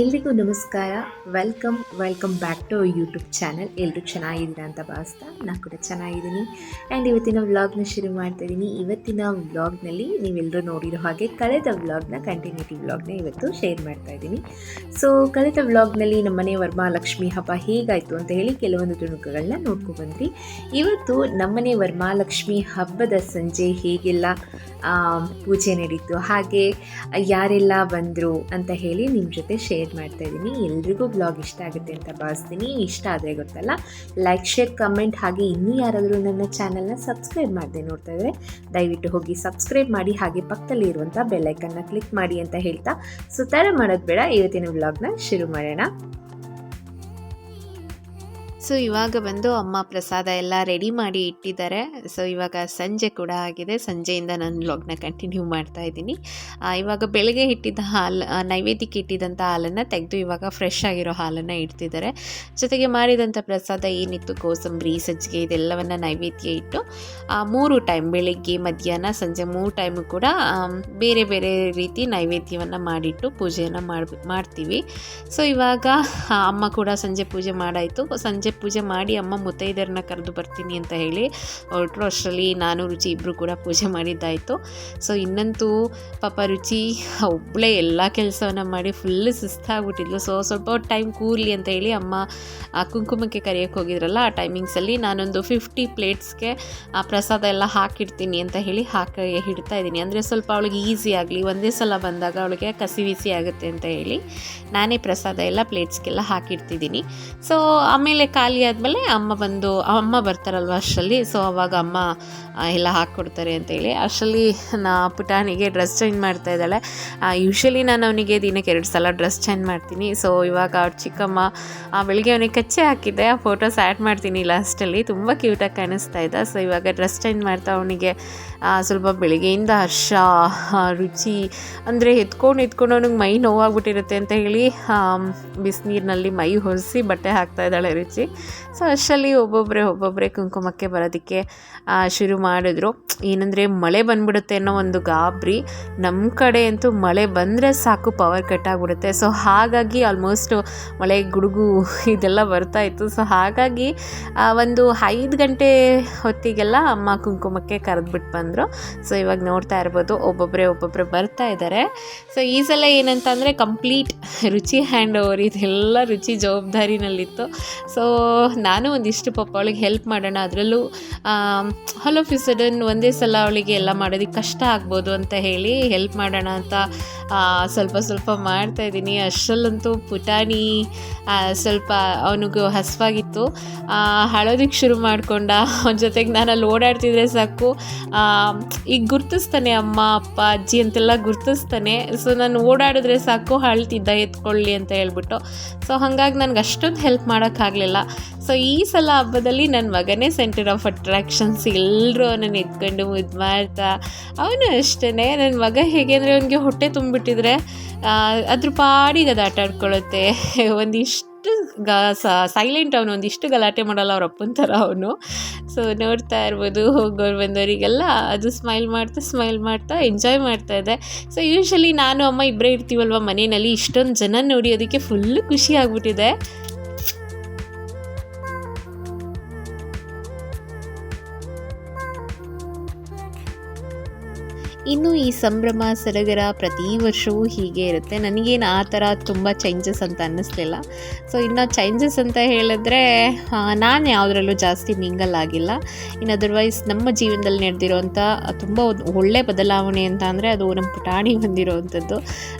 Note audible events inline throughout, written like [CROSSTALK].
ಎಲ್ರಿಗೂ ನಮಸ್ಕಾರ. Welcome welcome back to YouTube channel ಎಲ್ಲರೂ ಚೆನ್ನಾಗಿದ್ದೀರಾ ಅಂತ ಭಾವಿಸ್ತಾ ನಾನು ಕೂಡ ಚೆನ್ನಾಗಿದ್ದೀನಿ. ಆ್ಯಂಡ್ ಇವತ್ತಿನ ವ್ಲಾಗ್ನ ಶುರು ಮಾಡ್ತಾ ಇದ್ದೀನಿ. ಇವತ್ತಿನ ವ್ಲಾಗ್ನಲ್ಲಿ ನೀವೆಲ್ಲರೂ ನೋಡಿರೋ ಹಾಗೆ ಕಳೆದ ವ್ಲಾಗ್ನ ಕಂಟಿನ್ಯೂಟಿ ವ್ಲಾಗ್ನ ಇವತ್ತು ಶೇರ್ ಮಾಡ್ತಾ ಇದ್ದೀನಿ. ಸೊ ಕಳೆದ ವ್ಲಾಗ್ನಲ್ಲಿ ನಮ್ಮನೆ ವರಮಹಾಲಕ್ಷ್ಮಿ ಹಬ್ಬ ಹೇಗಾಯಿತು ಅಂತ ಹೇಳಿ ಕೆಲವೊಂದು ತುಣುಕುಗಳನ್ನ ನೋಡ್ಕೊಂಡು ಬಂದ್ವಿ. ಇವತ್ತು ನಮ್ಮನೆ ವರಮಹಾಲಕ್ಷ್ಮಿ ಹಬ್ಬದ ಸಂಜೆ ಹೇಗೆಲ್ಲ ಪೂಜೆ ನಡೀತು, ಹಾಗೆ ಯಾರೆಲ್ಲ ಬಂದರು ಅಂತ ಹೇಳಿ ನಿಮ್ಮ ಜೊತೆ ಶೇರ್ ಮಾಡ್ತಾ ಇದ್ದೀನಿ. ಎಲ್ರಿಗೂ ಬ್ಲಾಗ್ ಇಷ್ಟ ಆಗುತ್ತೆ ಅಂತ ಭಾವಿಸ್ತೀನಿ. ಇಷ್ಟ ಆದರೆ ಗೊತ್ತಲ್ಲ? ಲೈಕ್ ಶೇರ್ ಕಮೆಂಟ್ ಹಾಗೆ ಇನ್ನೂ ಯಾರಾದರೂ ನನ್ನ ಚಾನಲ್ನ ಸಬ್ಸ್ಕ್ರೈಬ್ ಮಾಡಿದೆ ನೋಡ್ತಾ ಇದ್ದರೆ ದಯವಿಟ್ಟು ಹೋಗಿ ಸಬ್ಸ್ಕ್ರೈಬ್ ಮಾಡಿ ಹಾಗೆ ಪಕ್ಕದಲ್ಲಿ ಇರುವಂಥ ಬೆಲ್ಲೈಕನ್ನ ಕ್ಲಿಕ್ ಮಾಡಿ ಅಂತ ಹೇಳ್ತಾ ಸುತ್ತಾರೆ ಮಾಡೋದು ಬೇಡ. ಇವತ್ತಿನ ವ್ಲಾಗ್ನ ಶುರು ಮಾಡೋಣ. ಸೊ ಇವಾಗ ಬಂದು ಅಮ್ಮ ಪ್ರಸಾದ ಎಲ್ಲ ರೆಡಿ ಮಾಡಿ ಇಟ್ಟಿದ್ದಾರೆ. ಸೊ ಇವಾಗ ಸಂಜೆ ಕೂಡ ಆಗಿದೆ. ಸಂಜೆಯಿಂದ ನಾನು ಲಗ್ನ ಕಂಟಿನ್ಯೂ ಮಾಡ್ತಾ ಇದ್ದೀನಿ. ಇವಾಗ ಬೆಳಗ್ಗೆ ಇಟ್ಟಿದ್ದ ಹಾಲು ನೈವೇದ್ಯಕ್ಕೆ ಇಟ್ಟಿದ್ದಂಥ ಹಾಲನ್ನು ತೆಗೆದು ಇವಾಗ ಫ್ರೆಶ್ ಆಗಿರೋ ಹಾಲನ್ನು ಇಡ್ತಿದ್ದಾರೆ. ಜೊತೆಗೆ ಮಾಡಿದಂಥ ಪ್ರಸಾದ ಏನಿತ್ತು? ಕೋಸಂಬರಿ, ಸಜ್ಜಿಗೆ ಇದೆಲ್ಲವನ್ನು ನೈವೇದ್ಯ ಇಟ್ಟು ಮೂರು ಟೈಮ್ ಬೆಳಿಗ್ಗೆ, ಮಧ್ಯಾಹ್ನ, ಸಂಜೆ ಮೂರು ಟೈಮು ಕೂಡ ಬೇರೆ ಬೇರೆ ರೀತಿ ನೈವೇದ್ಯವನ್ನು ಮಾಡಿಟ್ಟು ಪೂಜೆಯನ್ನು ಮಾಡಿ ಮಾಡ್ತೀವಿ. ಸೊ ಇವಾಗ ಅಮ್ಮ ಕೂಡ ಸಂಜೆ ಪೂಜೆ ಮಾಡಾಯಿತು. ಸಂಜೆ ಪೂಜೆ ಮಾಡಿ ಅಮ್ಮ ಮುತ್ತೈದೆಯರನ್ನ ಕರೆದು ಬರ್ತೀನಿ ಅಂತ ಹೇಳಿ ಹೊರಟರು. ಅಷ್ಟರಲ್ಲಿ ನಾನು, ರುಚಿ ಇಬ್ಬರು ಕೂಡ ಪೂಜೆ ಮಾಡಿದ್ದಾಯಿತು. ಸೊ ಇನ್ನಂತೂ ಪಾಪ ರುಚಿ ಒಬ್ಬಳೇ ಎಲ್ಲ ಕೆಲಸವನ್ನು ಮಾಡಿ ಫುಲ್ ಸುಸ್ತಾಗ್ಬಿಟ್ಟಿದ್ಲು. ಸೊ ಸ್ವಲ್ಪ ಟೈಮ್ ಕೂರ್ಲಿ ಅಂತ ಹೇಳಿ ಅಮ್ಮ ಆ ಕುಂಕುಮಕ್ಕೆ ಕರೆಯೋಕ್ಕೆ ಹೋಗಿದ್ರಲ್ಲ, ಆ ಟೈಮಿಂಗ್ಸಲ್ಲಿ ನಾನೊಂದು ಫಿಫ್ಟಿ ಪ್ಲೇಟ್ಸ್ಗೆ ಆ ಪ್ರಸಾದ ಎಲ್ಲ ಹಾಕಿಡ್ತೀನಿ ಅಂತ ಹೇಳಿ ಹಾಕಿ ಇಡ್ತಾ ಇದ್ದೀನಿ. ಅಂದರೆ ಸ್ವಲ್ಪ ಅವಳಿಗೆ ಈಸಿ ಆಗಲಿ, ಒಂದೇ ಸಲ ಬಂದಾಗ ಅವಳಿಗೆ ಕಸಿ ಬಿಸಿ ಆಗುತ್ತೆ ಅಂತ ಹೇಳಿ ನಾನೇ ಪ್ರಸಾದ ಎಲ್ಲ ಪ್ಲೇಟ್ಸ್ಗೆಲ್ಲ ಹಾಕಿಡ್ತಿದ್ದೀನಿ. ಸೊ ಆಮೇಲೆ ಖಾಲಿ ಆದಮೇಲೆ ಅಮ್ಮ ಬಂದು, ಅಮ್ಮ ಬರ್ತಾರಲ್ವ ಅಷ್ಟರಲ್ಲಿ ಸೊ ಅವಾಗ ಅಮ್ಮ ಎಲ್ಲ ಹಾಕ್ಕೊಡ್ತಾರೆ ಅಂತೇಳಿ. ಅಷ್ಟರಲ್ಲಿ ನಾ ಪುಟಾಣಿಗೆ ಡ್ರೆಸ್ ಚೇಂಜ್ ಮಾಡ್ತಾ ಇದ್ದಾಳೆ. ಯೂಶ್ವಲಿ ನಾನು ಅವನಿಗೆ ದಿನಕ್ಕೆ ಎರಡು ಸಲ ಡ್ರೆಸ್ ಚೇಂಜ್ ಮಾಡ್ತೀನಿ. ಸೊ ಇವಾಗ ಅವ್ರ ಚಿಕ್ಕಮ್ಮ ಬೆಳಿಗ್ಗೆ ಅವನಿಗೆ ಕಚ್ಚೆ ಹಾಕಿದ್ದೆ. ಆ ಫೋಟೋಸ್ ಆ್ಯಡ್ ಮಾಡ್ತೀನಿ ಲಾಸ್ಟಲ್ಲಿ ತುಂಬ ಕ್ಯೂಟಾಗಿ ಕಾಣಿಸ್ತಾ ಇದ್ದ. ಸೊ ಇವಾಗ ಡ್ರೆಸ್ ಚೇಂಜ್ ಮಾಡ್ತಾ ಅವನಿಗೆ ಸ್ವಲ್ಪ ಬೆಳಿಗ್ಗೆಯಿಂದ ಹರ್ಷ ರುಚಿ, ಅಂದರೆ ಎತ್ಕೊಂಡು ಎತ್ಕೊಂಡು ಅವನಿಗೆ ಮೈ ನೋವಾಗ್ಬಿಟ್ಟಿರುತ್ತೆ ಅಂತ ಹೇಳಿ ಬಿಸಿನೀರಿನಲ್ಲಿ ಮೈ ಹೊರಿಸಿ ಬಟ್ಟೆ ಹಾಕ್ತಾ ಇದ್ದಾಳೆ ರುಚಿ. ಸೊ ಅಷ್ಟರಲ್ಲಿ ಒಬ್ಬೊಬ್ಬರೇ ಒಬ್ಬೊಬ್ಬರೇ ಕುಂಕುಮಕ್ಕೆ ಬರೋದಕ್ಕೆ ಶುರು ಮಾಡಿದ್ರು. ಏನಂದರೆ, ಮಳೆ ಬಂದ್ಬಿಡುತ್ತೆ ಅನ್ನೋ ಒಂದು ಗಾಬರಿ ನಮ್ಮ ಕಡೆ ಅಂತೂ ಮಳೆ ಬಂದರೆ ಸಾಕು ಪವರ್ ಕಟ್ ಆಗಿಬಿಡುತ್ತೆ. ಸೊ ಹಾಗಾಗಿ ಆಲ್ಮೋಸ್ಟ್ ಮಳೆ ಗುಡುಗು ಇದೆಲ್ಲ ಬರ್ತಾ ಇತ್ತು. ಸೊ ಹಾಗಾಗಿ ಒಂದು ಐದು ಗಂಟೆ ಹೊತ್ತಿಗೆಲ್ಲ ಅಮ್ಮ ಕುಂಕುಮಕ್ಕೆ ಕರೆದ್ಬಿಟ್ಟು ಬಂದರು. ಸೊ ಇವಾಗ ನೋಡ್ತಾ ಇರ್ಬೋದು ಒಬ್ಬೊಬ್ಬರೇ ಒಬ್ಬೊಬ್ಬರೇ ಬರ್ತಾ ಇದ್ದಾರೆ ಸೊ ಈ ಸಲ ಏನಂತ ಅಂದರೆ ಕಂಪ್ಲೀಟ್ ರುಚಿ ಹ್ಯಾಂಡ್ ಓವರ್ ಇದೆಲ್ಲ ರುಚಿ ಜವಾಬ್ದಾರಿನಲ್ಲಿತ್ತು. ಸೊ ನಾನು ಒಂದಿಷ್ಟು ಪಾಪ ಅವಳಿಗೆ ಹೆಲ್ಪ್ ಮಾಡೋಣ. ಅದರಲ್ಲೂ ಹಲೋ ಸಡನ್ ಒಂದೇ ಸಲ ಅವಳಿಗೆ ಎಲ್ಲ ಮಾಡೋದಕ್ಕೆ ಕಷ್ಟ ಆಗ್ಬೋದು ಅಂತ ಹೇಳಿ ಹೆಲ್ಪ್ ಮಾಡೋಣ ಅಂತ ಸ್ವಲ್ಪ ಸ್ವಲ್ಪ ಮಾಡ್ತಾ ಇದ್ದೀನಿ. ಅಷ್ಟರಲ್ಲಂತೂ ಪುಟಾಣಿ ಸ್ವಲ್ಪ ಅವನಿಗೂ ಹಸ್ವಾಗಿತ್ತು. ಹಳೋದಕ್ಕೆ ಶುರು ಮಾಡಿಕೊಂಡ, ಅವನ ಜೊತೆಗೆ ನಾನು ಅಲ್ಲಿ ಓಡಾಡ್ತಿದ್ರೆ ಸಾಕು. ಈಗ ಗುರ್ತಿಸ್ತಾನೆ ಅಮ್ಮ, ಅಪ್ಪ, ಅಜ್ಜಿ ಅಂತೆಲ್ಲ ಗುರ್ತಿಸ್ತಾನೆ. ಸೊ ನಾನು ಓಡಾಡಿದ್ರೆ ಸಾಕು, ಅಳ್ತಿದ್ದ, ಎತ್ಕೊಳ್ಳಿ ಅಂತ ಹೇಳ್ಬಿಟ್ಟು. ಸೊ ಹಾಗಾಗಿ ನನಗೆ ಅಷ್ಟೊಂದು ಹೆಲ್ಪ್ ಮಾಡೋಕ್ಕಾಗಲಿಲ್ಲ. ಸೊ ಈ ಸಲ ಹಬ್ಬದಲ್ಲಿ ನನ್ನ ಮಗನೇ ಸೆಂಟರ್ ಆಫ್ ಅಟ್ರಾಕ್ಷನ್ಸ್ ಎಲ್ಲರೂ ಅವನನ್ನು ಎತ್ಕೊಂಡು ಇದು ಮಾಡ್ತಾ, ಅವನು ಅಷ್ಟೇ ನನ್ನ ಮಗ ಹೇಗೆ ಅಂದರೆ ಅವನಿಗೆ ಹೊಟ್ಟೆ ತುಂಬಿಬಿಟ್ಟಿದ್ರೆ ಅದ್ರ ಪಾಡಿಗೆ ಅದು ಆಟ ಆಡ್ಕೊಳ್ಳುತ್ತೆ ಒಂದಿಷ್ಟು ಗ ಸೈಲೆಂಟ್ ಅವನು, ಒಂದಿಷ್ಟು ಗಲಾಟೆ ಮಾಡಲ್ಲ ಅವ್ರ ಅಪ್ಪನ ಥರ ಅವನು. ಸೊ ನೋಡ್ತಾ ಇರ್ಬೋದು, ಹೋಗೋರು ಬಂದವರಿಗೆಲ್ಲ ಅದು ಸ್ಮೈಲ್ ಮಾಡ್ತಾ ಸ್ಮೈಲ್ ಮಾಡ್ತಾ ಎಂಜಾಯ್ ಮಾಡ್ತಾ ಇದೆ. ಸೊ ಯೂಶ್ವಲಿ ನಾನು, ಅಮ್ಮ ಇಬ್ಬರೇ ಇರ್ತೀವಲ್ವ ಮನೆಯಲ್ಲಿ, ಇಷ್ಟೊಂದು ಜನ ನೋಡಿ, ಅದಕ್ಕೆ ಫುಲ್ಲು ಖುಷಿ ಆಗ್ಬಿಟ್ಟಿದೆ. ಇನ್ನು ಈ ಸಂಭ್ರಮ, ಸಡಗರ ಪ್ರತಿ ವರ್ಷವೂ ಹೀಗೆ ಇರುತ್ತೆ. ನನಗೇನು ಆ ಥರ ತುಂಬ ಚೇಂಜಸ್ ಅಂತ ಅನ್ನಿಸ್ಲಿಲ್ಲ. ಸೊ ಇನ್ನು ಚೇಂಜಸ್ ಅಂತ ಹೇಳಿದ್ರೆ ನಾನು ಯಾವುದ್ರಲ್ಲೂ ಜಾಸ್ತಿ ಮಿಂಗಲ್ ಆಗಿಲ್ಲ. ಇನ್ನು ಅದರ್ವೈಸ್ ನಮ್ಮ ಜೀವನದಲ್ಲಿ ನಡೆದಿರೋಂಥ ತುಂಬ ಒಳ್ಳೆ ಬದಲಾವಣೆ ಅಂತ ಅಂದರೆ ಅದು ನಮ್ಮ ಪುಟಾಣಿ ಬಂದಿರೋವಂಥದ್ದು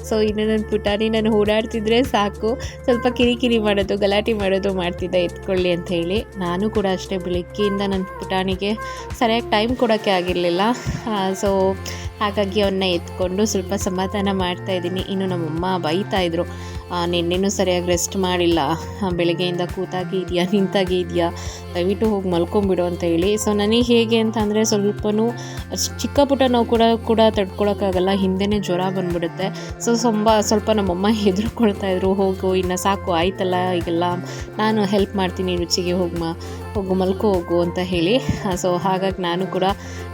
ಸೊ ಇನ್ನು ನನ್ನ ಪುಟಾಣಿ ನಾನು ಓಡಾಡ್ತಿದ್ರೆ ಸಾಕು. ಸ್ವಲ್ಪ ಕಿರಿಕಿರಿ ಮಾಡೋದು, ಗಲಾಟೆ ಮಾಡೋದು ಮಾಡ್ತಿದ್ದೆ, ಎತ್ಕೊಳ್ಳಿ ಅಂತ ಹೇಳಿ. ನಾನು ಕೂಡ ಅಷ್ಟೇ ಬೆಳಗ್ಗೆಯಿಂದ ನನ್ನ ಪುಟಾಣಿಗೆ ಸರಿಯಾಗಿ ಟೈಮ್ ಕೊಡೋಕ್ಕೆ ಆಗಿರಲಿಲ್ಲ. ಸೊ ಹಾಗಾಗಿ ಅವನ್ನ ಎತ್ಕೊಂಡು ಸ್ವಲ್ಪ ಸಮಾಧಾನ ಮಾಡ್ತಾ ಇದ್ದೀನಿ. ಇನ್ನು ನಮ್ಮಮ್ಮ ಬೈತಾ ಇದ್ರು. ನಿನ್ನೆನೂ ಸರಿಯಾಗಿ ರೆಸ್ಟ್ ಮಾಡಿಲ್ಲ. ಬೆಳಗ್ಗೆಯಿಂದ ಕೂತಾಗಿ ಇದೆಯಾ, ನಿಂತಾಗಿ ಇದೆಯಾ? ದಯವಿಟ್ಟು ಹೋಗಿ ಮಲ್ಕೊಂಬಿಡು ಅಂತ ಹೇಳಿ. ಸೊ ನನಗೆ ಹೇಗೆ ಅಂತ ಅಂದರೆ ಸ್ವಲ್ಪನೂ ಚಿಕ್ಕ ಪುಟ್ಟ ನೋವು ಕೂಡ ಕೂಡ ತಡ್ಕೊಳಕ್ಕಾಗಲ್ಲ. ಹಿಂದೆನೇ ಜ್ವರ ಬಂದ್ಬಿಡುತ್ತೆ. ಸೊ ಸ್ವಲ್ಪ ಸ್ವಲ್ಪ ನಮ್ಮಮ್ಮ ಹೆದರ್ಕೊಳ್ತಾ ಇದ್ರು. ಹೋಗು, ಇನ್ನು ಸಾಕು, ಆಯ್ತಲ್ಲ ಈಗೆಲ್ಲ? ನಾನು ಹೆಲ್ಪ್ ಮಾಡ್ತೀನಿ, ರುಚಿಗೆ ಹೋಗಿ ಮಾ ಹೋಗು, ಮಲ್ಕೋ, ಹೋಗು ಅಂತ ಹೇಳಿ. ಸೊ ಹಾಗಾಗಿ ನಾನು ಕೂಡ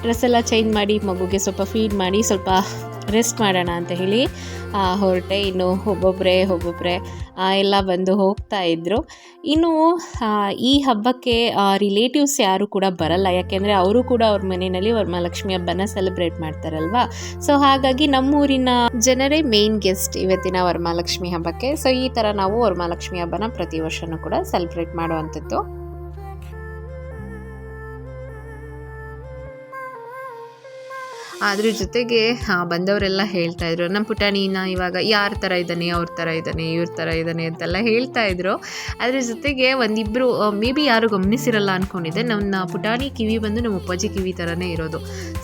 ಡ್ರೆಸ್ ಎಲ್ಲ ಚೇಂಜ್ ಮಾಡಿ, ಮಗುಗೆ ಸ್ವಲ್ಪ ಫೀಡ್ ಮಾಡಿ, ಸ್ವಲ್ಪ ರೆಸ್ಟ್ ಮಾಡೋಣ ಅಂತ ಹೇಳಿ ಹೊರಟೆ. ಇನ್ನು ಒಬ್ಬೊಬ್ಬರೇ ಒಬ್ಬೊಬ್ಬರೇ ಎಲ್ಲ ಬಂದು ಹೋಗ್ತಾ ಇದ್ದರು ಇನ್ನು ಈ ಹಬ್ಬಕ್ಕೆ ರಿಲೇಟಿವ್ಸ್ ಯಾರು ಕೂಡ ಬರಲ್ಲ. ಯಾಕೆಂದರೆ ಅವರು ಕೂಡ ಅವ್ರ ಮನೆಯಲ್ಲಿ ವರಮಹಾಲಕ್ಷ್ಮಿ ಹಬ್ಬನ ಸೆಲೆಬ್ರೇಟ್ ಮಾಡ್ತಾರಲ್ವಾ? ಸೊ ಹಾಗಾಗಿ ನಮ್ಮೂರಿನ ಜನರೇ ಮೇನ್ ಗೆಸ್ಟ್ ಇವತ್ತಿನ ವರಮಹಾಲಕ್ಷ್ಮಿ ಹಬ್ಬಕ್ಕೆ. ಸೊ ಈ ಥರ ನಾವು ವರಮಹಾಲಕ್ಷ್ಮಿ ಹಬ್ಬನ ಪ್ರತಿ ವರ್ಷನೂ ಕೂಡ ಸೆಲೆಬ್ರೇಟ್ ಮಾಡುವಂಥದ್ದು. ಅದ್ರ ಜೊತೆಗೆ ಬಂದವರೆಲ್ಲ ಹೇಳ್ತಾ ಇದ್ರು. ನಮ್ಮ ಪುಟಾಣಿನ ಇವಾಗ ಯಾರ ಥರ ಇದ್ದಾನೆ, ಅವ್ರ ಥರ ಇದ್ದಾನೆ, ಇವ್ರ ಥರ ಇದ್ದಾನೆ ಅಂತೆಲ್ಲ ಹೇಳ್ತಾ ಇದ್ರು. ಅದ್ರ ಜೊತೆಗೆ ಒಂದಿಬ್ಬರು ಮೇ ಬಿ ಯಾರು ಗಮನಿಸಿರಲ್ಲ ಅಂದ್ಕೊಂಡಿದ್ದೆ ನನ್ನ ಪುಟಾಣಿ ಕಿವಿ ಬಂದು ನಮ್ಮ ಅಪ್ಪಾಜಿ ಕಿವಿ ಥರನೇ ಇರೋದು.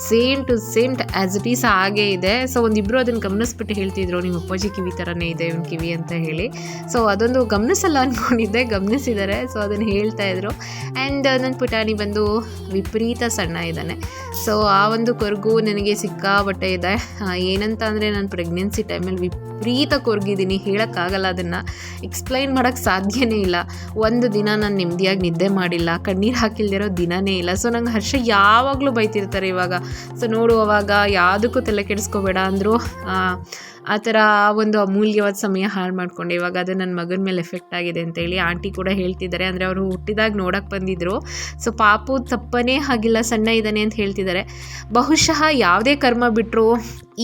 Same to same as it is ಹಾಗೇ ಇದೆ. ಸೊ ಒಂದಿಬ್ಬರು ಅದನ್ನು ಗಮನಿಸ್ಬಿಟ್ಟು ಹೇಳ್ತಿದ್ರು, ನಿಮ್ಮ ಅಪ್ಪಾಜಿ ಕಿವಿ ಥರನೇ ಇದೆ, ಇವ್ನ ಕಿವಿ ಅಂತ ಹೇಳಿ. ಸೊ, ಅದೊಂದು ಗಮನಿಸಲ್ಲ ಅಂದ್ಕೊಂಡಿದ್ದೆ ಗಮನಿಸಿದ್ದಾರೆ ಸೊ, ಅದನ್ನು ಹೇಳ್ತಾ ಇದ್ರು. ಆ್ಯಂಡ್ ನನ್ನ ಪುಟಾಣಿ ಬಂದು ವಿಪರೀತ ಸಣ್ಣ ಇದ್ದಾನೆ. ಸೊ, ಆ ಒಂದು ಕೊರಗು ನನಗೆ ಸಿಕ್ಕಾಬಟ್ಟೆ ಇದೆ. ಏನಂತ ಅಂದರೆ ನಾನು ಪ್ರೆಗ್ನೆನ್ಸಿ ಟೈಮಲ್ಲಿ ವಿಪರೀತ ಕೊರಗಿದ್ದೀನಿ. ಹೇಳೋಕ್ಕಾಗಲ್ಲ ಅದನ್ನು. ಎಕ್ಸ್ಪ್ಲೈನ್ ಮಾಡೋಕ್ಕೆ ಸಾಧ್ಯನೇ ಇಲ್ಲ. ಒಂದು ದಿನ ನಾನು ನೆಮ್ಮದಿಯಾಗಿ ನಿದ್ದೆ ಮಾಡಿಲ್ಲ. ಕಣ್ಣೀರು ಹಾಕಿಲ್ದಿರೋ ದಿನನೇ ಇಲ್ಲ. ಸೊ ನಂಗೆ ಹರ್ಷ ಯಾವಾಗಲೂ ಬೈತಿರ್ತಾರೆ ಇವಾಗ. ಸೊ ನೋಡು, ಅವಾಗ ಯಾವುದಕ್ಕೂ ತಲೆ ಕೆಡಿಸ್ಕೋಬೇಡ ಅಂದರು ಆ ಥರ ಒಂದು ಅಮೂಲ್ಯವಾದ ಸಮಯ ಹಾಳು ಮಾಡಿಕೊಂಡೆ. ಇವಾಗ ಅದು ನನ್ನ ಮಗನ ಮೇಲೆ ಎಫೆಕ್ಟ್ ಆಗಿದೆ ಅಂತೇಳಿ ಆಂಟಿ ಕೂಡ ಹೇಳ್ತಿದ್ದಾರೆ. ಅಂದರೆ ಅವರು ಹುಟ್ಟಿದಾಗ ನೋಡೋಕ್ಕೆ ಬಂದಿದ್ದರು ಸೊ ಪಾಪು ತಪ್ಪನೇ ಹಾಗಿಲ್ಲ ಸಣ್ಣ ಇದ್ದಾನೆ ಅಂತ ಹೇಳ್ತಿದ್ದಾರೆ. ಬಹುಶಃ ಯಾವುದೇ ಕರ್ಮ ಬಿಟ್ಟರು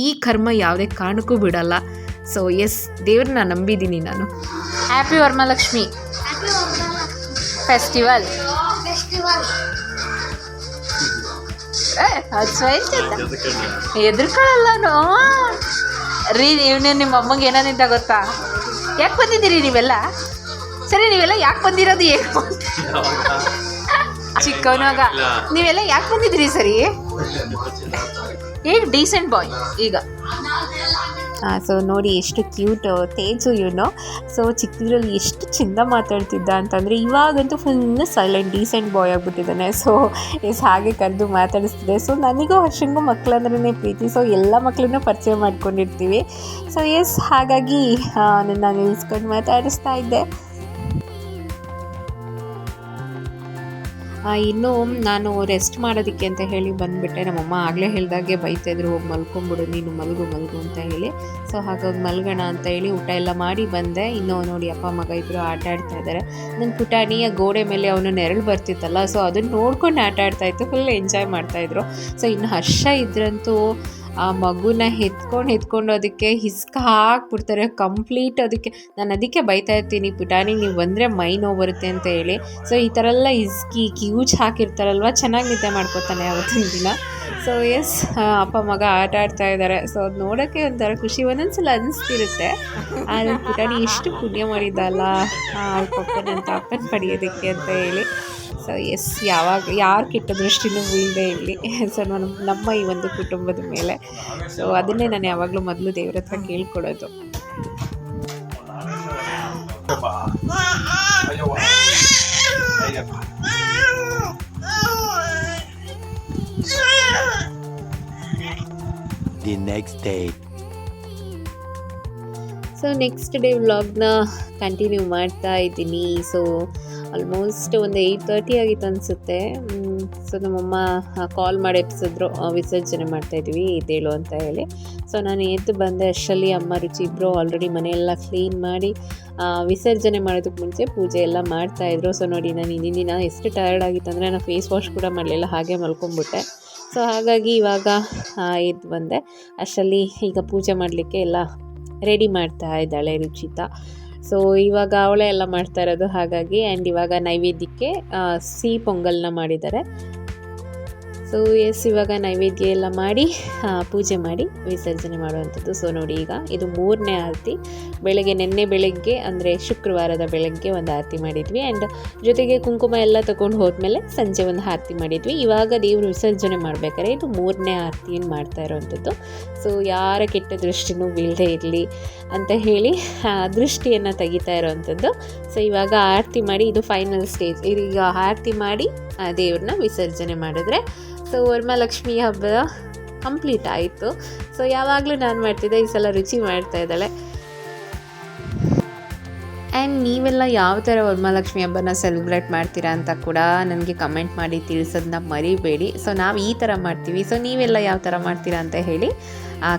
ಈ ಕರ್ಮ ಯಾವುದೇ ಕಾರಣಕ್ಕೂ ಬಿಡಲ್ಲ. ಸೊ ಎಸ್ ದೇವ್ರನ್ನ ನಂಬಿದ್ದೀನಿ ನಾನು. ಹ್ಯಾಪಿ ವರ್ಮಲಕ್ಷ್ಮಿ ಫೆಸ್ಟಿವಲ್ ಎದುರ್ಕೊಳ್ಳಲ್ಲ ರೀ ಇವನೇ ನಿಮ್ಮ ಅಮ್ಮಂಗೆ ಏನಾನಿಂದ ಗೊತ್ತಾ? ಯಾಕೆ ಬಂದಿದ್ದೀರಿ ನೀವೆಲ್ಲ? ಸರಿ ನೀವೆಲ್ಲ ಯಾಕೆ ಬಂದಿರೋದು ಏನು? [LAUGHS] ಚಿಕ್ಕವನಾಗ ನೀವೆಲ್ಲ ಯಾಕೆ ಬಂದಿದ್ದೀರಿ ಸರಿ? [LAUGHS] ಈಗ ಡೀಸೆಂಟ್ ಬಾಯ್ ಈಗ. ಸೊ ನೋಡಿ ಎಷ್ಟು ಕ್ಯೂಟ್ ತೇಜು ಇವನು ಸೊ ಚಿಕ್ಕದ್ರಲ್ಲಿ ಎಷ್ಟು ಚಿಂದ ಮಾತಾಡ್ತಿದ್ದ ಅಂತಂದರೆ ಇವಾಗಂತೂ ಫುಲ್ ಸೈಲೆಂಟ್ ಡೀಸೆಂಟ್ ಬಾಯ್ ಆಗಿಬಿಟ್ಟಿದ್ದಾನೆ. ಸೊ ಎಸ್ ಹಾಗೆ ಕರೆದು ಮಾತಾಡಿಸ್ತಿದೆ. ಸೊ ನನಗೂ ಹರ್ಷಂಗೂ ಮಕ್ಕಳಂದ್ರೇ ಪ್ರೀತಿ. ಸೊ ಎಲ್ಲ ಮಕ್ಕಳನ್ನ ಪರಿಚಯ ಮಾಡ್ಕೊಂಡಿರ್ತೀವಿ. ಸೊ ಎಸ್ ಹಾಗಾಗಿ ನನ್ನ ನಿಲ್ಲಿಸ್ಕೊಂಡು ಮಾತಾಡಿಸ್ತಾ ಇದ್ದೆ. ಇನ್ನು ನಾನು ರೆಸ್ಟ್ ಮಾಡೋದಕ್ಕೆ ಅಂತ ಹೇಳಿ ಬಂದುಬಿಟ್ಟೆ. ನಮ್ಮಮ್ಮ ಆಗಲೇ ಹೇಳ್ದಾಗೆ ಬೈತಾಯಿದ್ರು ಹೋಗಿ ಮಲ್ಕೊಂಬಿಡು, ನೀನು ಮಲ್ಗು ಮಲ್ಗು ಅಂತ ಹೇಳಿ. ಸೊ ಹಾಗಾಗಿ ಮಲ್ಗೋಣ ಅಂತ ಹೇಳಿ ಊಟ ಎಲ್ಲ ಮಾಡಿ ಬಂದೆ. ಇನ್ನು ನೋಡಿ ಅಪ್ಪ, ಮಗ ಇಬ್ಬರು ಆಟ ಆಡ್ತಾ ಇದ್ದಾರೆ ನನ್ನ ಪುಟಾಣಿಯ ಗೋಡೆ ಮೇಲೆ ಅವನು ನೆರಳು ಬರ್ತಿತ್ತಲ್ಲ ಸೊ ಅದನ್ನು ನೋಡ್ಕೊಂಡು ಆಟ ಆಡ್ತಾಯಿತ್ತು ಫುಲ್ ಎಂಜಾಯ್ ಮಾಡ್ತಾಯಿದ್ರು ಸೊ ಇನ್ನು ಹರ್ಷ ಇದ್ರಂತೂ ಆ ಮಗುನ ಎತ್ಕೊಂಡು ಎತ್ಕೊಂಡು ಅದಕ್ಕೆ ಹಿಸ್ಕ ಹಾಕ್ಬಿಡ್ತಾರೆ, ಕಂಪ್ಲೀಟ್ ಅದಕ್ಕೆ. ನಾನು ಅದಕ್ಕೆ ಬೈತಾ ಇರ್ತೀನಿ ಪುಟಾಣಿ, ನೀವು ಬಂದರೆ ಮೈ ನೋವು ಬರುತ್ತೆ ಅಂತ ಹೇಳಿ. ಸೊ ಈ ಥರ ಎಲ್ಲ ಹಿಸ್ಕಿ, ಕ್ಯೂಚ್ ಹಾಕಿರ್ತಾರಲ್ವ, ಚೆನ್ನಾಗಿ ನಿದ್ದೆ ಮಾಡ್ಕೊತಾನೆ ಅವತ್ತಿನ ದಿನ. ಸೊ ಎಸ್ ಅಪ್ಪ, ಮಗ ಆಟ ಆಡ್ತಾ ಇದ್ದಾರೆ ಸೊ ಅದು ನೋಡೋಕ್ಕೆ ಒಂಥರ ಖುಷಿ, ಒಂದೊಂದ್ಸಲ ಅನಿಸ್ತಿರುತ್ತೆ. ಆದರೆ ಪುಟಾಣಿ ಎಷ್ಟು ಪುಣ್ಯ ಮಾಡಿದ್ದಲ್ಲ ಪಪ್ಪನಂತ ಅಪ್ಪನ ಪಡೆಯೋದಕ್ಕೆ ಅಂತ ಹೇಳಿ. ಸೊ ಎಸ್ ಯಾವಾಗ ಯಾರು ಕೆಟ್ಟ ದೃಷ್ಟಿನೂ ಇಲ್ಲದೆ ಇಲ್ಲಿ ಸೊ [LAUGHS] ನಾನು ನಮ್ಮ ಈ ಒಂದು ಕುಟುಂಬದ ಮೇಲೆ. ಸೊ ಅದನ್ನೇ ನಾನು ಯಾವಾಗಲೂ ಮೊದಲು ದೇವ್ರ ಹತ್ರ ಕೇಳ್ಕೊಡೋದು. The next day so next day ವ್ಲಾಗ್ನ ಕಂಟಿನ್ಯೂ ಮಾಡ್ತಾ ಇದ್ದೀನಿ. ಸೊ ಆಲ್ಮೋಸ್ಟ್ ಒಂದು ಏಯ್ಟ್ ತರ್ಟಿ ಆಗಿತ್ತು ಅನಿಸುತ್ತೆ. ಸೊ ನಮ್ಮಮ್ಮ ಕಾಲ್ ಮಾಡಿ ಎಪ್ಸಿದ್ರು ವಿಸರ್ಜನೆ ಮಾಡ್ತಾಯಿದ್ವಿ ಇದೇಳು ಅಂತ ಹೇಳಿ. ಸೊ ನಾನು ಎದ್ದು ಬಂದೆ, ಅಷ್ಟರಲ್ಲಿ ಅಮ್ಮ, ರುಚಿ ಇಬ್ಬರು ಆಲ್ರೆಡಿ ಮನೆಯೆಲ್ಲ ಕ್ಲೀನ್ ಮಾಡಿ ವಿಸರ್ಜನೆ ಮಾಡೋದಕ್ಕೆ ಮುಂಚೆ ಪೂಜೆ ಎಲ್ಲ ಮಾಡ್ತಾಯಿದ್ರು ಸೊ ನೋಡಿ, ನಾನು ಇನ್ನಿನ ದಿನ ಎಷ್ಟು ಟಯರ್ಡ್ ಆಗಿತ್ತು ಅಂದರೆ ನಾನು ಫೇಸ್ ವಾಶ್ ಕೂಡ ಮಾಡಲಿಲ್ಲ, ಹಾಗೆ ಮಲ್ಕೊಂಬಿಟ್ಟೆ ಸೊ ಹಾಗಾಗಿ ಇವಾಗ ಎದ್ದು ಬಂದೆ. ಅಷ್ಟರಲ್ಲಿ ಈಗ ಪೂಜೆ ಮಾಡಲಿಕ್ಕೆ ಎಲ್ಲ ರೆಡಿ ಮಾಡ್ತಾ ಇದ್ದಾಳೆ ರುಚಿತಾ. ಸೊ ಇವಾಗ ಅವಳೆ ಎಲ್ಲ ಮಾಡ್ತಾ ಇರೋದು. ಹಾಗಾಗಿ ಆ್ಯಂಡ್ ಇವಾಗ ನೈವೇದ್ಯಕ್ಕೆ ಸಿಹಿ ಪೊಂಗಲ್ನ ಮಾಡಿದ್ದಾರೆ. ಸೊ ಎಸ್ ಇವಾಗ ನೈವೇದ್ಯ ಎಲ್ಲ ಮಾಡಿ ಪೂಜೆ ಮಾಡಿ ವಿಸರ್ಜನೆ ಮಾಡುವಂಥದ್ದು. ಸೊ ನೋಡಿ ಈಗ, ಇದು ಮೂರನೇ ಆರತಿ. ಬೆಳಗ್ಗೆ, ನಿನ್ನೆ ಬೆಳಗ್ಗೆ, ಅಂದರೆ ಶುಕ್ರವಾರದ ಬೆಳಗ್ಗೆ ಒಂದು ಆರತಿ ಮಾಡಿದ್ವಿ. ಆ್ಯಂಡ್ ಜೊತೆಗೆ ಕುಂಕುಮ ಎಲ್ಲ ತೊಗೊಂಡು ಹೋದ್ಮೇಲೆ ಸಂಜೆ ಒಂದು ಆರತಿ ಮಾಡಿದ್ವಿ. ಇವಾಗ ದೇವರು ವಿಸರ್ಜನೆ ಮಾಡಬೇಕಾರೆ ಇದು ಮೂರನೇ ಆರತಿಯನ್ನು ಮಾಡ್ತಾ ಇರೋವಂಥದ್ದು. ಸೊ ಯಾರ ಕೆಟ್ಟ ದೃಷ್ಟಿನೂ ಬೀಳದೇ ಇರಲಿ ಅಂತ ಹೇಳಿ ದೃಷ್ಟಿಯನ್ನು ತೆಗಿತಾ ಇರೋವಂಥದ್ದು. ಸೊ ಇವಾಗ ಆರತಿ ಮಾಡಿ ಇದು ಫೈನಲ್ ಸ್ಟೇಜ್ ಇದೀಗ ಆರತಿ ಮಾಡಿ ಆ, ದೇವ್ರನ್ನ ವಿಸರ್ಜನೆ ಮಾಡಿದ್ರೆ ಸೊ ವರ್ಮಲಕ್ಷ್ಮಿ ಹಬ್ಬ ಕಂಪ್ಲೀಟ್ ಆಯಿತು. ಸೊ ಯಾವಾಗಲೂ ನಾನು ಮಾಡ್ತಿದ್ದೆ ಈ ಸಲ ರುಚಿ ಮಾಡ್ತಾ ಇದ್ದಾಳೆ. ಆ್ಯಂಡ್ ನೀವೆಲ್ಲ ಯಾವ ಥರ ವರಮಹಾಲಕ್ಷ್ಮಿ ಹಬ್ಬನ ಸೆಲೆಬ್ರೇಟ್ ಮಾಡ್ತೀರಾ ಅಂತ ಕೂಡ ನನಗೆ ಕಮೆಂಟ್ ಮಾಡಿ ತಿಳಿಸೋದನ್ನ ಮರಿಬೇಡಿ. ಸೊ ನಾವು ಈ ಥರ ಮಾಡ್ತೀವಿ. ಸೊ ನೀವೆಲ್ಲ ಯಾವ ಥರ ಮಾಡ್ತೀರಾ ಅಂತ ಹೇಳಿ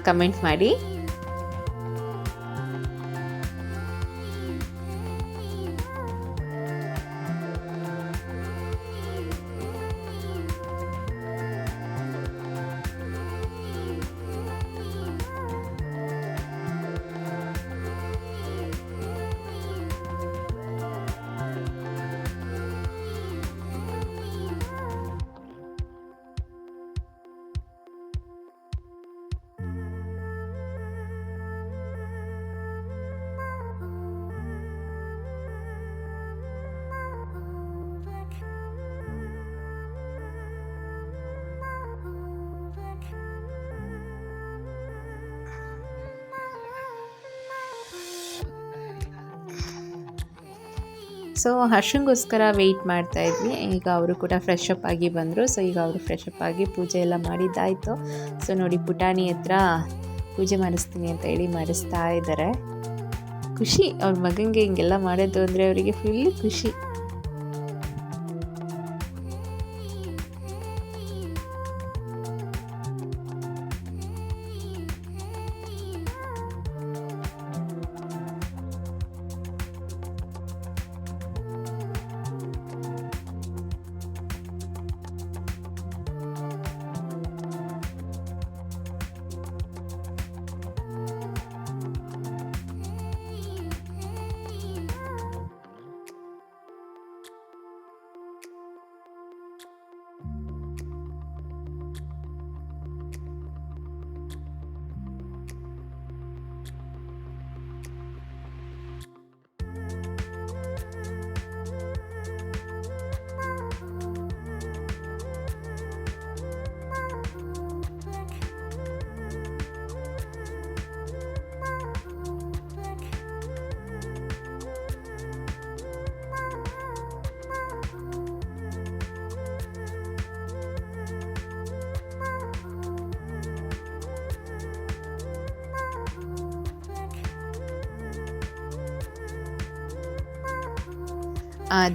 ಕಮೆಂಟ್ ಮಾಡಿ. ಸೊ ಹರ್ಷಂಗೋಸ್ಕರ ವೆಯ್ಟ್ ಮಾಡ್ತಾ ಇದ್ವಿ. ಈಗ ಅವರು ಕೂಡ ಫ್ರೆಶ್ ಅಪ್ ಆಗಿ ಬಂದರು. ಸೊ ಈಗ ಅವರು ಫ್ರೆಶ್ ಅಪ್ ಆಗಿ ಪೂಜೆ ಎಲ್ಲ ಮಾಡಿದ್ದಾಯಿತು. ಸೊ ನೋಡಿ ಪುಟಾಣಿ ಹತ್ರ ಪೂಜೆ ಮಾಡಿಸ್ತೀನಿ ಅಂತ ಹೇಳಿ ಮಾಡಿಸ್ತಾ ಇದ್ದಾರೆ ಖುಷಿ. ಅವ್ರ ಮಗನಿಗೆ ಹಿಂಗೆಲ್ಲ ಮಾಡೋದು ಅಂದರೆ ಅವರಿಗೆ ಫುಲ್ ಖುಷಿ.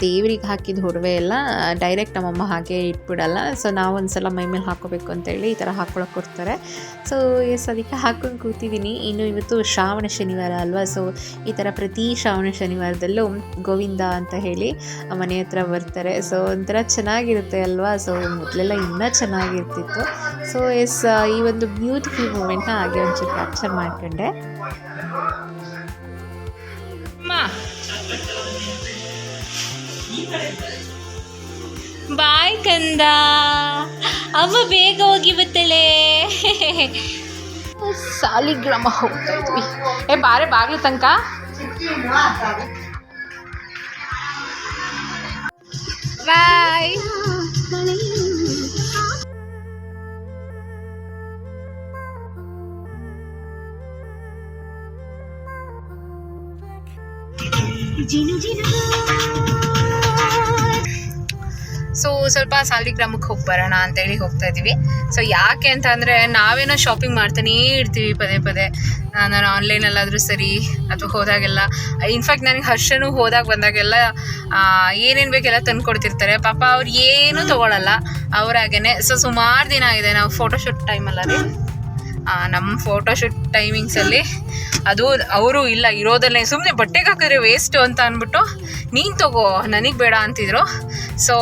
ದೇವ್ರಿಗೆ ಹಾಕಿದ ಹೊಡವೆ ಎಲ್ಲ ಡೈರೆಕ್ಟ್ ನಮ್ಮಮ್ಮ ಹಾಗೆ ಇಟ್ಬಿಡಲ್ಲ. ಸೊ ನಾವು ಒಂದು ಸಲ ಮೈ ಮೇಲೆ ಹಾಕೋಬೇಕು ಅಂತೇಳಿ ಈ ಥರ ಹಾಕ್ಕೊಳಕ್ಕೆ ಕೊಡ್ತಾರೆ. ಸೊ ಎಸ್ ಅದಕ್ಕೆ ಹಾಕೊಂಡು ಕೂತಿದ್ದೀನಿ ಇನ್ನು ಇವತ್ತು ಶ್ರಾವಣ ಶನಿವಾರ ಅಲ್ವಾ? ಸೊ ಈ ಥರ ಪ್ರತಿ ಶ್ರಾವಣ ಶನಿವಾರದಲ್ಲೂ ಗೋವಿಂದ ಅಂತ ಹೇಳಿ ಮನೆ ಹತ್ರ ಬರ್ತಾರೆ. ಸೊ ಒಂಥರ ಚೆನ್ನಾಗಿರುತ್ತೆ ಅಲ್ವಾ? ಸೊ ಮೊದಲೆಲ್ಲ ಇನ್ನೂ ಚೆನ್ನಾಗಿರ್ತಿತ್ತು. ಸೊ ಎಸ್ ಈ ಒಂದು ಬ್ಯೂಟಿಫುಲ್ ಮೂಮೆಂಟ್ನ ಹಾಗೆ ಒಂಚೂರು ಕ್ಯಾಪ್ಚರ್ ಮಾಡ್ಕೊಂಡೆ. ಬಾಯ್ ಕಂದ ಅಮ್ಮ ಬೇಗ ಹೋಗಿ ಬತ್ತಳೆ ಸಾಲಿಗ್ರಾಮ ಹೋಗ್ತಾ ಇದ್ವಿ ಏ ಬಾರೆ ಬಾಗ್ಲು ತನಕ? ಬಾಯ್ ಸೊ ಸ್ವಲ್ಪ ಸಾಲಿಗ್ರಾಮಕ್ಕೆ ಹೋಗಿ ಬರೋಣ ಅಂತೇಳಿ ಹೋಗ್ತಾ ಇದ್ದೀವಿ. ಸೊ ಯಾಕೆ ಅಂತ ಅಂದರೆ ನಾವೇನೋ ಶಾಪಿಂಗ್ ಮಾಡ್ತಾನೇ ಇರ್ತೀವಿ ಪದೇ ಪದೇ. ನಾನು ಆನ್ಲೈನಲ್ಲಾದರೂ ಸರಿ ಅಥವಾ ಹೋದಾಗೆಲ್ಲ ಇನ್ಫ್ಯಾಕ್ಟ್ ನನಗೆ ಹರ್ಷನು ಹೋದಾಗ ಬಂದಾಗೆಲ್ಲ ಏನೇನು ಬೇಕೆಲ್ಲ ತಂದು ಕೊಡ್ತಿರ್ತಾರೆ. ಪಾಪ ಅವ್ರು ಏನೂ ತೊಗೊಳಲ್ಲ. ಅವರಾಗೇನೆ ಸೊ ಸುಮಾರು ದಿನ ಆಗಿದೆ ನಾವು ಫೋಟೋಶೂಟ್ ಟೈಮಲ್ಲ ರೀ ನಮ್ಮ ಫೋಟೋಶೂಟ್ ಟೈಮಿಂಗ್ಸಲ್ಲಿ ಅದು ಅವರು ಇಲ್ಲ ಇರೋದಲ್ಲೇ ಸುಮ್ಮನೆ ಬಟ್ಟೆಗೆ ಹಾಕಿದ್ರೆ ವೇಸ್ಟು ಅಂತ ಅಂದ್ಬಿಟ್ಟು ನೀನು ತಗೋ, ನನಗೆ ಬೇಡ ಅಂತಿದ್ರು. ಸೊ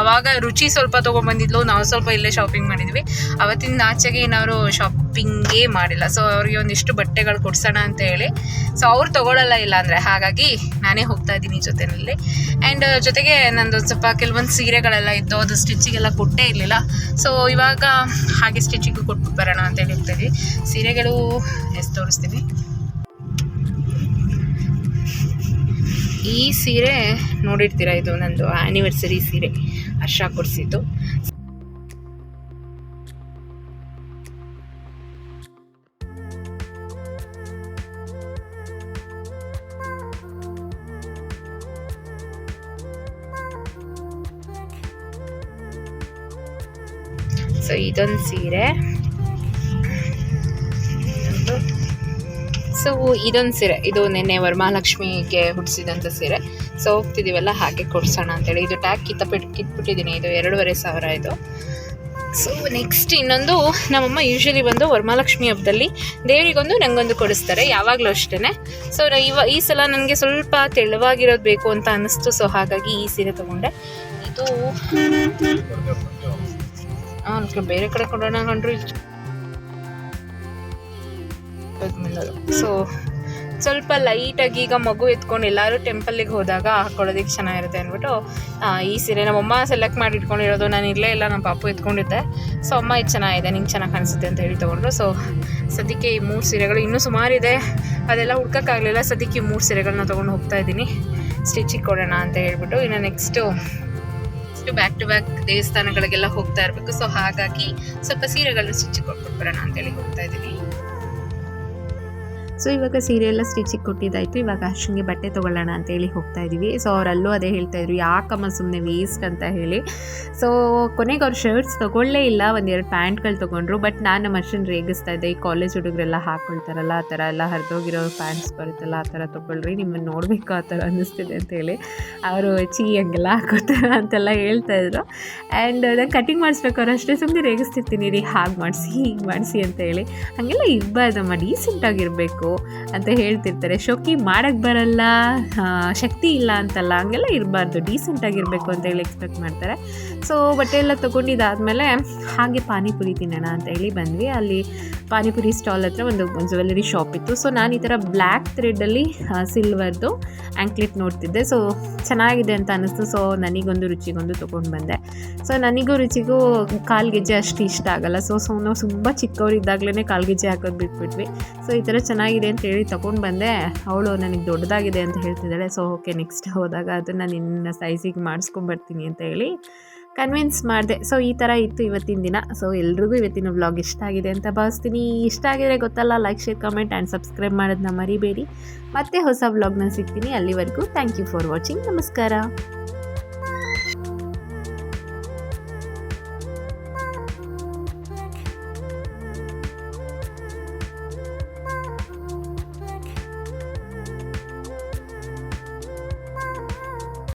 ಆವಾಗ ರುಚಿ ಸ್ವಲ್ಪ ತೊಗೊಂಬಂದಿದ್ಲು, ನಾವು ಸ್ವಲ್ಪ ಇಲ್ಲೇ ಶಾಪಿಂಗ್ ಮಾಡಿದ್ವಿ. ಅವತ್ತಿನ ಆಚೆಗೆ ಏನಾದ್ರು ಶಾಪಿಂಗೇ ಮಾಡಿಲ್ಲ. ಸೊ ಅವ್ರಿಗೆ ಒಂದಿಷ್ಟು ಬಟ್ಟೆಗಳು ಕೊಡ್ಸೋಣ ಅಂತ ಹೇಳಿ. ಸೊ ಅವ್ರು ತೊಗೊಳಲ್ಲ ಇಲ್ಲ ಅಂದರೆ ಹಾಗಾಗಿ ನಾನೇ ಹೋಗ್ತಾ ಇದ್ದೀನಿ ಜೊತೆಯಲ್ಲಿ ಆ್ಯಂಡ್ ಜೊತೆಗೆ ನಂದು ಸ್ವಲ್ಪ ಕೆಲವೊಂದು ಸೀರೆಗಳೆಲ್ಲ ಇತ್ತು ಅದು ಸ್ಟಿಚ್ಚಿಗೆಲ್ಲ ಕೊಟ್ಟೇ ಇರಲಿಲ್ಲ. ಸೊ ಇವಾಗ ಹಾಗೆ ಸ್ಟಿಚ್ಚಿಗೂ ಕೊಟ್ಟು ಬರೋಣ ಅಂತೇಳಿ ಹೋಗ್ತಾ ಇದ್ವಿ ಸೀರೆಗಳು ಎಷ್ಟು ತೋರಿಸ್ತೀನಿ ಈ ಸೀರೆ ನೋಡಿರ್ತೀರ, ಇದು ನಂದು ಆ್ಯನಿವರ್ಸರಿ ಸೀರೆ. ಹರ್ಷ ಕೊಡಿಸಿದ್ದು. ಸೊ ಇದೊಂದು ಸೀರೆ. ಸೊ ಇದೊಂದು ಸೀರೆ ಇದು ನಿನ್ನೆ ವರಮಹಾಲಕ್ಷ್ಮಿಗೆ ಹುಟ್ಟಿಸಿದಂಥ ಸೀರೆ ಸೊ ಹೋಗ್ತಿದ್ದೀವಲ್ಲ ಹಾಗೆ ಕೊಡ್ಸೋಣ ಅಂತೇಳಿ ಇದು ಟ್ಯಾಕ್ ಕಿತ್ತಬಿಟ್ಟು ಕಿತ್ಬಿಟ್ಟಿದ್ದೀನಿ ಇದು ಎರಡೂವರೆ ಸಾವಿರ ಇದು ಸೊ ನೆಕ್ಸ್ಟ್ ಇನ್ನೊಂದು ನಮ್ಮಮ್ಮ ಯೂಶ್ವಲಿ ಬಂದು ವರಮಹಾಲಕ್ಷ್ಮಿ ಹಬ್ಬದಲ್ಲಿ ದೇವರಿಗೊಂದು ನನಗೊಂದು ಕೊಡಿಸ್ತಾರೆ ಯಾವಾಗಲೂ ಅಷ್ಟೇ ಸೊ ಇವ ಈ ಸಲ ನನಗೆ ಸ್ವಲ್ಪ ತೆಳುವಾಗಿರೋದು ಬೇಕು ಅಂತ ಅನ್ನಿಸ್ತು ಸೊ ಹಾಗಾಗಿ ಈ ಸೀರೆ ತೊಗೊಂಡೆ ಇದು ಬೇರೆ ಕಡೆ ಕೊಡೋಣ ಕಂಡ್ರು ಸೊ ಸ್ವಲ್ಪ ಲೈಟಾಗಿ ಈಗ ಮಗು ಎತ್ಕೊಂಡು ಎಲ್ಲರೂ ಟೆಂಪಲ್ಲಿಗೆ ಹೋದಾಗ ಹಾಕೊಳ್ಳೋದಕ್ಕೆ ಚೆನ್ನಾಗಿರುತ್ತೆ ಅಂದ್ಬಿಟ್ಟು ಈ ಸೀರೆ ನಮ್ಮಮ್ಮ ಸೆಲೆಕ್ಟ್ ಮಾಡಿ ಇಟ್ಕೊಂಡಿರೋದು. ನಾನು ಇಲ್ಲೇ ಇಲ್ಲ ನಮ್ಮ ಪಾಪು ಎತ್ಕೊಂಡಿದ್ದೆ. ಸೊ ಅಮ್ಮ ಇದು ಚೆನ್ನಾಗಿದೆ, ನಿಂಗೆ ಚೆನ್ನಾಗಿ ಕಾಣಿಸುತ್ತೆ ಅಂತ ಹೇಳಿ ತೊಗೊಂಡ್ರು. ಸೊ ಸದ್ಯಕ್ಕೆ ಈ ಮೂರು ಸೀರೆಗಳು ಇನ್ನೂ ಸುಮಾರಿದೆ ಅದೆಲ್ಲ ಹುಡ್ಕೋಕ್ಕಾಗಲಿಲ್ಲ. ಸದ್ಯಕ್ಕೆ ಈ ಮೂರು ಸೀರೆಗಳನ್ನ ತೊಗೊಂಡು ಹೋಗ್ತಾ ಇದ್ದೀನಿ. ಸ್ಟಿಚಿಗೆ ಕೊಡೋಣ ಅಂತ ಹೇಳ್ಬಿಟ್ಟು, ಇನ್ನು next next back to back ದೇವಸ್ಥಾನಗಳಿಗೆಲ್ಲ ಹೋಗ್ತಾ ಇರಬೇಕು. ಸೊ ಹಾಗಾಗಿ ಸ್ವಲ್ಪ ಸೀರೆಗಳನ್ನ ಸ್ಟಿಚಿಗೆ ಕೊಟ್ಬಿಟ್ಬಿಡೋಣ ಅಂತೇಳಿ ಹೋಗ್ತಾ ಇದ್ದೀನಿ. ಸೊ ಇವಾಗ ಸೀರೆ ಎಲ್ಲ ಸ್ಟಿಚಿಗೆ ಕೊಟ್ಟಿದ್ದಾಯಿತು. ಇವಾಗ ಅಶ್ವಿನ್ಗೆ ಬಟ್ಟೆ ತೊಗೊಳ್ಳೋಣ ಅಂತೇಳಿ ಹೋಗ್ತಾ ಇದ್ದೀವಿ ಸೊ ಅವರಲ್ಲೂ ಅದೇ ಹೇಳ್ತಾ ಇದ್ರು, ಯಾಕಮ್ಮ ಸುಮ್ಮನೆ ವೇಸ್ಟ್ ಅಂತ ಹೇಳಿ. ಸೊ ಕೊನೆಗೆ ಅವ್ರು ಶರ್ಟ್ಸ್ ತೊಗೊಳ್ಳೇ ಇಲ್ಲ. ಒಂದೆರಡು ಪ್ಯಾಂಟ್ಗಳು ತೊಗೊಂಡ್ರು. ಬಟ್ ನಾನು ನಮ್ಮ ಅಶ್ವಿನ್ ರೇಗಿಸ್ತಾ ಇದ್ದೆ. ಈ ಕಾಲೇಜ್ ಹುಡುಗರೆಲ್ಲ ಹಾಕ್ಕೊಳ್ತಾರಲ್ಲ ಆ ಥರ ಎಲ್ಲ ಹರಿದೋಗಿರೋ ಪ್ಯಾಂಟ್ಸ್ ಬರುತ್ತಲ್ಲ, ಆ ಥರ ತೊಗೊಳ್ರಿ. ನಿಮ್ಮನ್ನು ನೋಡಬೇಕು ಆ ಥರ ಅನ್ನಿಸ್ತಿದೆ ಅಂತೇಳಿ ಅವರು ಚೀ ಹಂಗೆಲ್ಲ ಹಾಕೋತಾರ ಅಂತೆಲ್ಲ ಹೇಳ್ತಾ ಇದ್ರು. ಆ್ಯಂಡ್ ನಾನು ಕಟಿಂಗ್ ಮಾಡಿಸ್ಬೇಕಾದ್ರೆ ಅಷ್ಟೇ. ಸುಮ್ಮನೆ ರೇಗಿಸ್ತಿರ್ತೀನಿ ರೀ. ಹಾಗೆ ಮಾಡಿಸಿ, ಹೀಗೆ ಮಾಡಿಸಿ ಅಂತ ಹೇಳಿ. ಹಾಗೆಲ್ಲ ಇರಬಾರ್ದಮ್ಮ ಡೀಸೆಂಟಾಗಿರಬೇಕು ಅಂತ ಹೇಳ್ತಿರ್ತಾರೆ. ಶೋಕಿ ಮಾಡೋಕ್ಕೆ ಬರಲ್ಲ ಶಕ್ತಿ ಇಲ್ಲ ಅಂತಲ್ಲ, ಹಂಗೆಲ್ಲ ಇರಬಾರ್ದು ಡೀಸೆಂಟಾಗಿರಬೇಕು ಅಂತ ಹೇಳಿ ಎಕ್ಸ್ಪೆಕ್ಟ್ ಮಾಡ್ತಾರೆ. ಸೊ ಬಟ್ಟೆ ಎಲ್ಲ ತೊಗೊಂಡಿದ್ದಾದಮೇಲೆ ಹಾಗೆ ಪಾನಿಪುರಿ ತಿನ್ನೋಣ ಅಂತ ಹೇಳಿ ಬಂದ್ವಿ. ಅಲ್ಲಿ ಪಾನಿಪುರಿ ಸ್ಟಾಲ್ ಹತ್ರ ಒಂದು ಜ್ಯುವೆಲ್ಲರಿ ಶಾಪ್ ಇತ್ತು. ಸೊ ನಾನು ಈ ಥರ ಬ್ಲ್ಯಾಕ್ ಥ್ರೆಡ್ಡಲ್ಲಿ ಸಿಲ್ವರ್ದು ಆ್ಯಂಕ್ಲೆಟ್ ನೋಡ್ತಿದ್ದೆ. ಸೊ ಚೆನ್ನಾಗಿದೆ ಅಂತ ಅನ್ನಿಸ್ತು. ಸೊ ನನಗೊಂದು ರುಚಿಗೊಂದು ತೊಗೊಂಡು ಬಂದೆ. ಸೊ ನನಗೂ ರುಚಿಗೂ ಕಾಲು ಗೆಜ್ಜೆ ಅಷ್ಟು ಇಷ್ಟ ಆಗಲ್ಲ. ಸೊ ಸೊ ನಾವು ತುಂಬ ಚಿಕ್ಕವರಿದ್ದಾಗಲೇ ಕಾಲು ಗೆಜ್ಜೆ ಹಾಕೋದು ಬಿಟ್ಬಿಟ್ವಿ. ಸೊ ಈ ಥರ ಚೆನ್ನಾಗಿದೆ ಅಂತ ಹೇಳಿ ತೊಗೊಂಡು ಬಂದೆ. ಅವಳು ನನಗೆ ದೊಡ್ಡದಾಗಿದೆ ಅಂತ ಹೇಳ್ತಿದ್ದಾಳೆ. ಸೊ ಓಕೆ ನೆಕ್ಸ್ಟ್ ಹೋದಾಗ ಅದನ್ನು ನಿನ್ನ ಸೈಜಿಗೆ ಮಾಡಿಸ್ಕೊಂಬರ್ತೀನಿ ಅಂತ ಹೇಳಿ ಕನ್ವಿನ್ಸ್ ಮಾಡಿದೆ. ಸೊ ಈ ಥರ ಇತ್ತು ಇವತ್ತಿನ ದಿನ. ಸೊ ಎಲ್ರಿಗೂ ಇವತ್ತಿನ ವ್ಲಾಗ್ ಇಷ್ಟ ಆಗಿದೆ ಅಂತ ಭಾವಿಸ್ತೀನಿ. ಇಷ್ಟ ಆಗಿದ್ರೆ ಗೊತ್ತಲ್ಲ like share comment and subscribe ಮಾಡೋದನ್ನ ಮರಿಬೇಡಿ. ಮತ್ತೆ ಹೊಸ ವ್ಲಾಗ್ನ ಸಿಗ್ತೀನಿ ಅಲ್ಲಿವರೆಗೂ. ಥ್ಯಾಂಕ್ ಯು ಫಾರ್ ವಾಚಿಂಗ್ ನಮಸ್ಕಾರ.